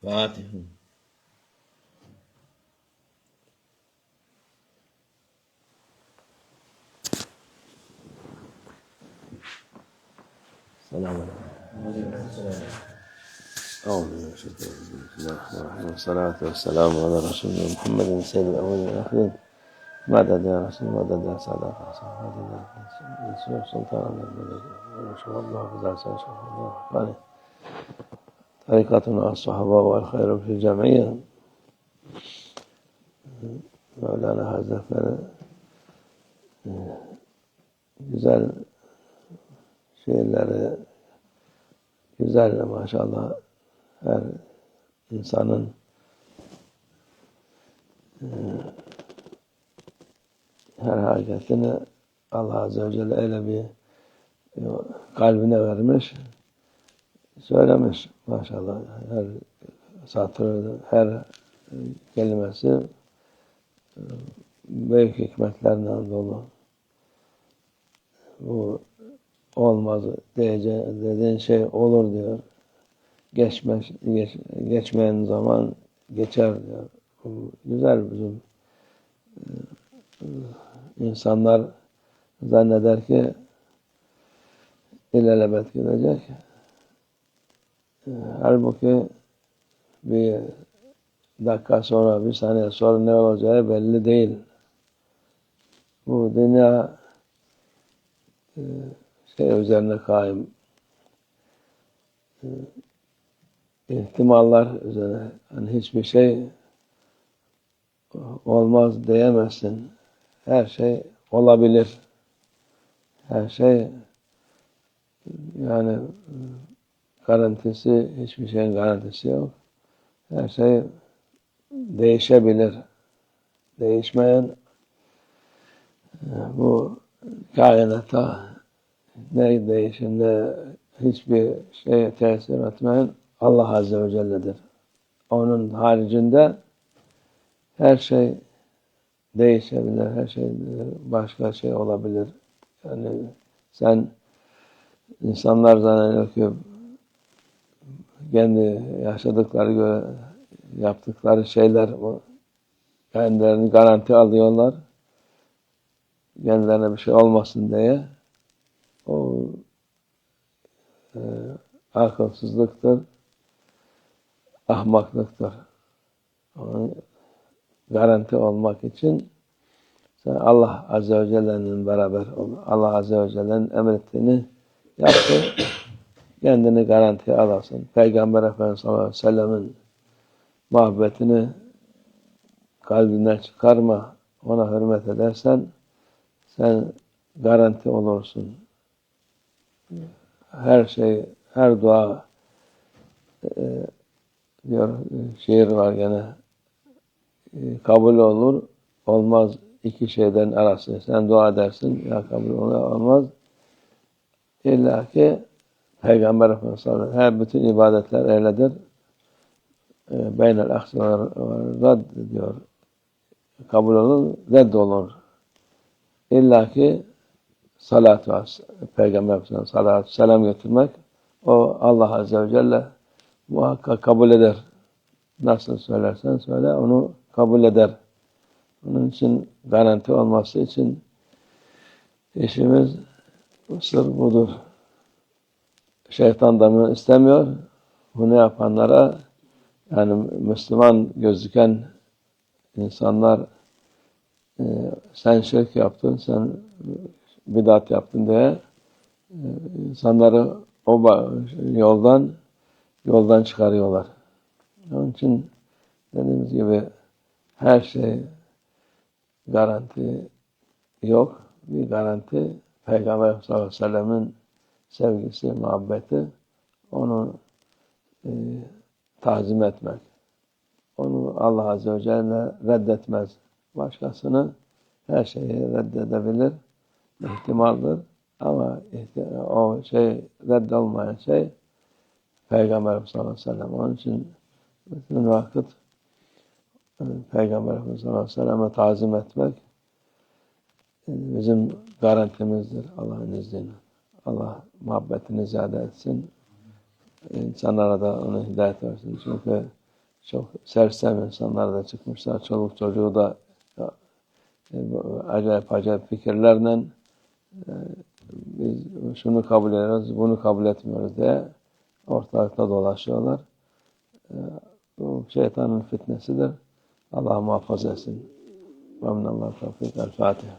Fatiha. Selamun Aleyküm. أعوذ بالله من الله الرحمن الرحيم. والصلاة والسلام على رسولنا محمد سيد الأولين والآخرين مدد يا رسول مدد يا سادات أصحاب مدد يا رسول سلطان الملك ونشهد الله فزع سنشهد الله. الرحمن طريقتنا الصحابة والخير في الجمعية مولانا Hazretleri güzel şiirleri güzel maşallah her insanın e, her hareketini Allah Azze ve Celle öyle bir e, kalbine vermiş söylemiş maşallah her satırı her kelimesi e, büyük hikmetlerden dolu bu olmaz diyeceğin dediğin şey olur diyor geçmez, geç, geçmeyen zaman geçer diyor. Bu güzel bizim e, insanlar zanneder ki ilelebet gidecek. E, halbuki bir dakika sonra, bir saniye sonra ne olacağı belli değil. Bu dünya e, şey üzerine kaim ihtimallar üzerine yani hiçbir şey olmaz diyemezsin. Her şey olabilir. Her şey yani garantisi, hiçbir şeyin garantisi yok. Her şey değişebilir. Değişmeyen bu kainatta ne değişinde hiçbir şeye tesir etmeyen Allah Azze ve Celle'dir. Onun haricinde her şey değişebilir, her şey başka şey olabilir. Yani sen insanlar zannediyor ki kendi yaşadıkları göre yaptıkları şeyler kendilerini garanti alıyorlar. Kendilerine bir şey olmasın diye o e, akılsızlıktır ahmaklıktır. Onun garanti olmak için sen Allah Azze ve Celle'nin beraber. Allah Azze ve Celle'nin emrettiğini yaptın. Kendini garantiye alasın. Peygamber Efendimiz sallallahu aleyhi ve sellemin muhabbetini kalbinden çıkarma. Ona hürmet edersen sen garanti olursun. Her şey, her dua e, diyor şiir var gene e, kabul olur olmaz iki şeyden arası sen dua edersin ya kabul olur olmaz illa ki Peygamber Efendimiz her bütün ibadetler öyledir e, beynel aksiler rad diyor kabul olur redd olur illa ki salat var Peygamber Efendimiz salat selam götürmek o Allah Azze ve Celle muhakkak kabul eder. Nasıl söylersen söyle onu kabul eder. Onun için garanti olması için işimiz sır budur. Şeytan da bunu istemiyor. Bunu yapanlara yani Müslüman gözüken insanlar e, sen şirk yaptın, sen bidat yaptın diye e, insanları o yoldan yoldan çıkarıyorlar. Onun için dediğimiz gibi her şey garanti yok. Bir garanti Peygamber sallallahu aleyhi ve sellemin sevgisi, muhabbeti onu e, tazim etmek. Onu Allah Azze ve Celle reddetmez. Başkasını her şeyi reddedebilir. ihtimaldir. Ama o şey reddolmayan şey Peygamber sallallahu aleyhi ve sellem. Onun için bütün vakit e, Peygamber sallallahu aleyhi ve selleme tazim etmek e, bizim garantimizdir Allah'ın izniyle. Allah muhabbetini ziyade etsin. İnsanlara da onu hidayet versin. Çünkü çok sersem insanlar da çıkmışlar. Çoluk çocuğu da e, acayip acayip fikirlerle e, biz şunu kabul ediyoruz, bunu kabul etmiyoruz diye ortalıkta dolaşıyorlar. E, bu şeytanın fitnesidir. Allah muhafaza etsin. Ve minallah tevfik. El Fatiha.